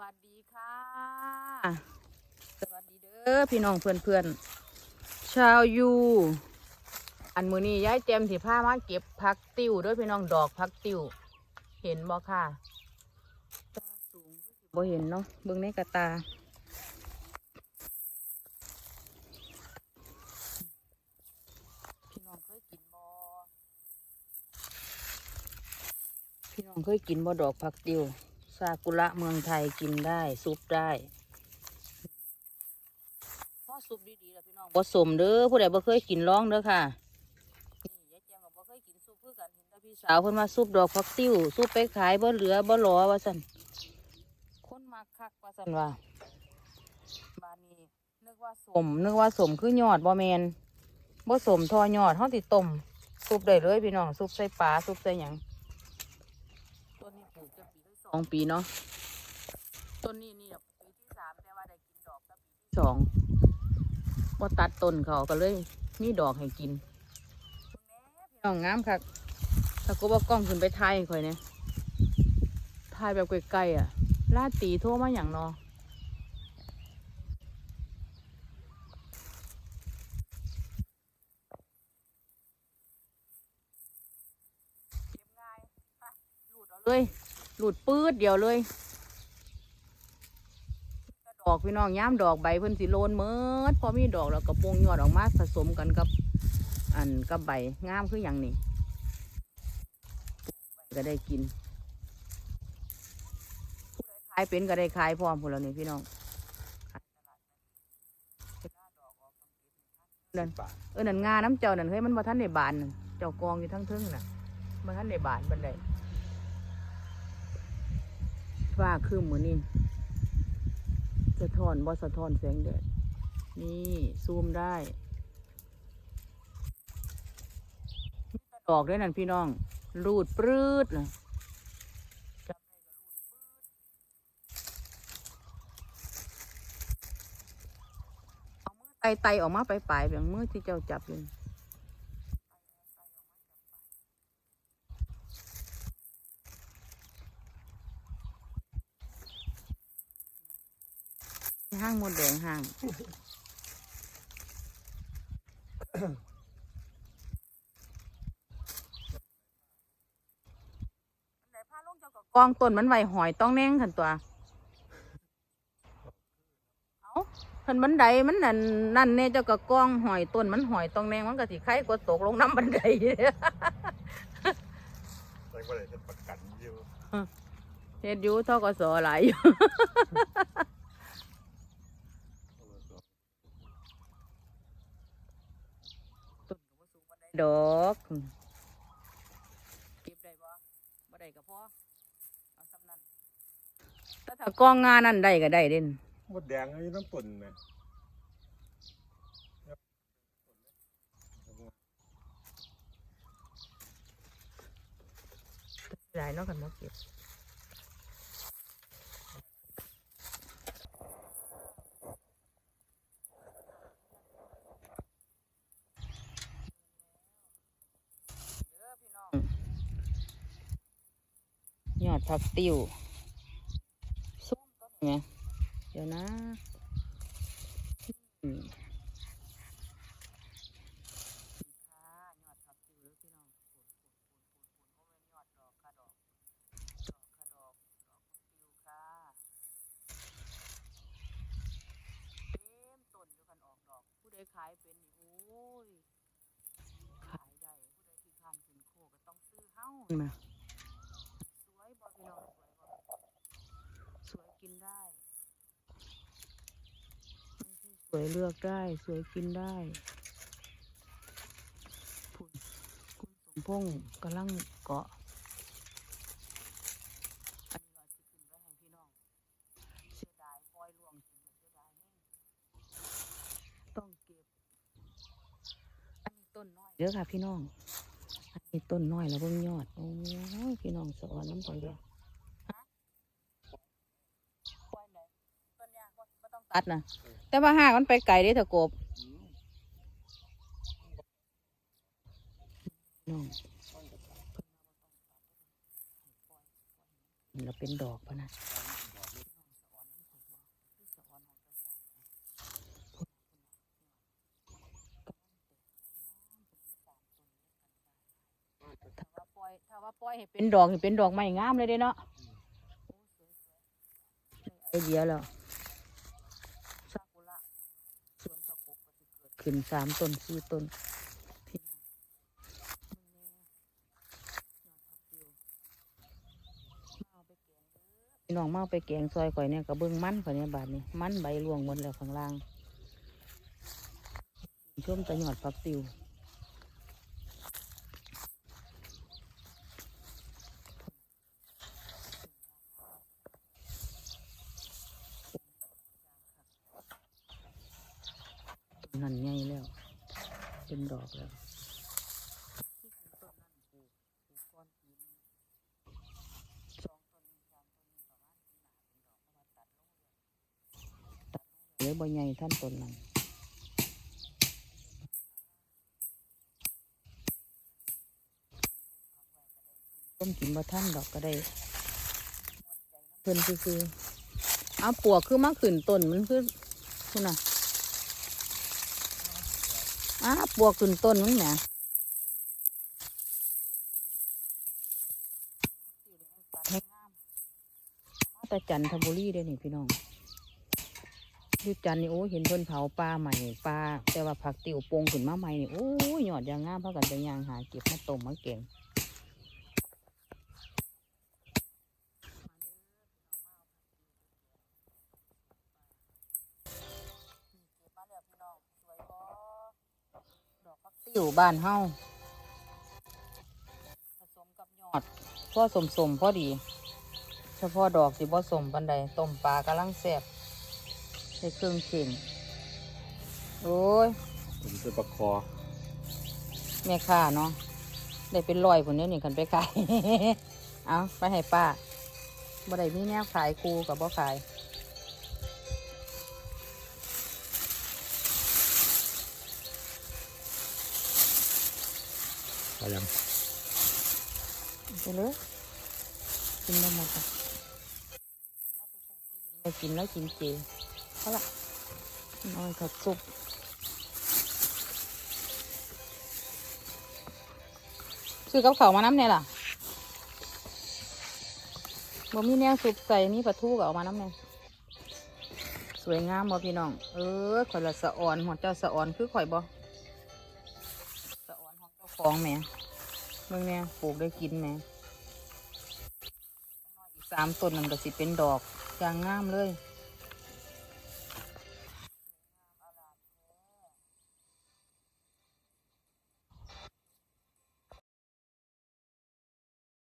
วัสดีค่ะ สวัสดีเด้อพี่น้องเพื่อนเพื่อนชาวยู อันมือนี้ย้ายเจมสิผ้ามาเก็บพักติวด้วยพี่น้องดอกพักติว เห็นบ่ค่ะตาสูงบ่เห็นเนาะเบิ่งในกระตาพี่น้องเคยกินบ่พี่น้องเคยกินบ่ดอกพักติวากุระเมืองไทยกินได้ซุปได้พอซุปดีๆแล้วพี่น้องบ่สมเด้อผู้ใดบ่เคยกินลองเด้อค่ะนี่ยายแจงก็บ่เคยกินซุปคือกันเห็นแต่พี่สาวเพิ่นมาซุปดอกพักติ้วซุปไปขายบ่เหลือบ่หลอว่าซั่นคนมักคักว่าซั่นว่าบานนี้นึกว่าสมนึกว่าสมคือยอดบ่แมนบ่สมทอยอดเฮาสิต้มซุปได้เลยพี่น้องซุปใส่ปลาซุปใส่หยัง จะปีที่สองปีเนาะต้นนี้นี่ปีที่สามแต่ว่าได้กินดอกก็ปีที่สองบ่ตัดต้นเขาก็เลยมีดอกให้กินพี่น้องงามคักถ้าก็บอกกล้องขึ้นไปถ่ายให้ข่อยเนี่ยถ่ายแบบใกล้ๆอะลาดตีโทรมาอย่างเนอเก็บง่ายไปหลุดเอาเลย หลุดปื๊ดเดียวเลย ดอกพี่น้องย้ำดอกใบเพิ่นสิโลนเมิดพอมีดอกแล้วก็ปรุงยอดออกมาผสมกันกับ อันกับใบงามคืออย่างนี้ก็ได้กินผู้ใดขายเป็นก็ได้ขายพร้อมพวกเรานี่พี่น้องนั่นเออนั่นงาน้ำเจ้านั่นเฮ้ยมันมาท่านในบานนั่นเจ้ากองอยู่ทั้งทึ่งน่ะมาท่านในบานบันได ฟ้าคือมือนี่สะท้อนบ่สะท้อนแสงแดดนี่ซูมได้ดอกด้วยนั่นพี่น้อง รูดปรืดนะจับได้ก็รูดปรืดเอามือไตไตออกมาไปปลายแบบมือที่เจ้าจับอยู่ ห้างมดแดงห้าง กองต้นมันไหวหอยต้องแน่งขันตัวเอาขันบันไดมันนั่นนั่นเนี่ยเจ้าก็กองหอยต้นมันหอยต้องแน่งมันก็สิไข่กว่าตกลงน้ำบันไดใส่ว่าอะไรจะประกันอยู่เฮ็ดอยู่เท่าก็สอหลายอยู่ ต้นก็บ่สูงบันไดดอกเก็บได้บ่บ่ได้ก็พอเอาสำนั้นแต่ถ้ากองงานนั่นได้ก็ได้เด่นมดแดงอยู่น้ำตุ่นไหมหลายเนาะกันมาเก็บยอดผักติ้วส้มต้นไงเดี๋ยวนะอืมค่ะยอดผักติ้วเด้อพี่น้องปูนปูนปูนปูนปูนโอ้ยยอดดอกค่ะดอก ดอกค่ะดอก ดอกผักติ้วค่ะเต็มต้นอยู่กันออกดอกผู้ใดขายเป็นโอ้ย ขายได้ผู้ใดที่ทานกินโคก็ต้องซื้อเฮ้ามาสวยบ่พี่น้องสวยบ่สวยกินได้ไม่ใช่ส วยเลือกได้สวยกินได้คุณคุณสมพงษ์กำลังเกาะอันนี้ว่าสิขึ้นไปให้พี่น้องเสียดายปล่อยลวงกินก็เสียดายแห้งต้องเก็บ อันนี้ต้นน้อยเด้อค่ะพี่น้อง อันนี้ต้นน้อยแล้วเบิ่งยอดโอ้ยพี่น้องสอนน้ำปล่อยเลยฮะปล่อยไหนต้นยางไม่ต้องตัดนะ แต่ว่าห้างมันไปไกลได้เถอะกบน้เราเป็นดอกพะนะถ้าว่าปล่อยถ้าว่าป่ห้เป็นดอกให้เป็นดอกไม่งามเลยเด้เนาะไอเดียแล้ว ขึ้นสามต้นสี่ต้นพี่น้องพี่น้องมาเอาไปแกงซอยข่อยเนี่ยกระเบื้องมันข่อยเนี่ยบาดนี้มันใบร่วงหมดแล้วข้างล่างช่วมตะหยอดผักติวนั่นให ญ่แล้วเป็นดอกแล้วเหลือบ่ใหญ่ท่านต้นนั้นต้มกินบ่ท่านดอกก็ได้ เพิ่นคือๆเอาปวกคือมาขึ้นต้นมันคือคุณน่ะ อ้าปวกขึ้นต้นมันแหมมาแต่จันทบุรีเด้นี่พี่น้องยุจันนี่โอ้เห็นเพิ่นเผาปลาใหม่ปลาแต่ว่าผักติ่วโปงขึ้นมาใหม่นี่โอ้ยยอดยางงามพากันไปยางหาเก็บมาต้มมาเก่ง ติ๋วบ้านเฮาผสมกับยอดพ่อสมสมๆพอดี เฉพาะดอกสิบ่สมปันใดต้มปลากำลังแซ่บใส่เครื่องเค็งโอ้ยผมจะประคอแม่ค้าเนาะได้เป็นร้อยคนนี้นี่คันไปขาย เอาไปให้ป้าบ่ได้มีแนวขายครูกับบ่ขาย ไปยังไปเลยกินได้หมดอะไม่กินแล้วกินเจเอาละน้อยกับซุปซื้อกับเขามาน้ำเนี่ยล่ะบ่มีแนวซุปใส่มีปลาทูก็เอามาน้ำเนี่ยสวยงามบ่พี่น้อง เออข่อยละสะอ่อนหัวเจ้าสะอ่อนคือข่อยบ่สะออน ของแม่เมืองเนี่ยปลูกได้กินแม่อีกสามต้นนั่นก็สิเป็นดอกอย่างงามเลย